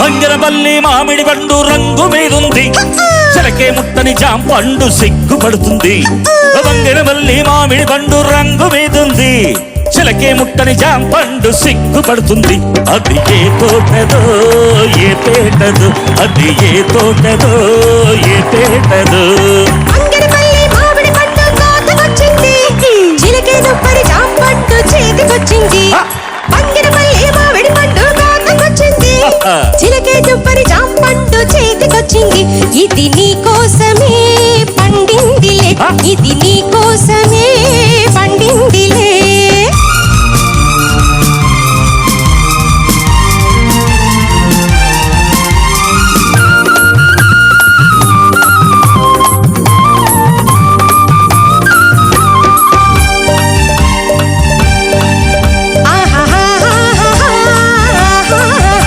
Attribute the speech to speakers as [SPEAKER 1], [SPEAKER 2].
[SPEAKER 1] వంగరపల్లి మామిడి పండు రంగు మీదుంది. చిలకే ముట్టని జాం పండు సిగ్గుపడుతుంది. వంగరపల్లి మామిడి పండు రంగు మీదుంది. చిలకే ముట్టని జాం పండు సిగ్గుపడుతుంది. అది ఏ తోటదో ఏ పేటదో అది ఏ తోటదో ఏ పేటదో.
[SPEAKER 2] ఇది
[SPEAKER 1] నీ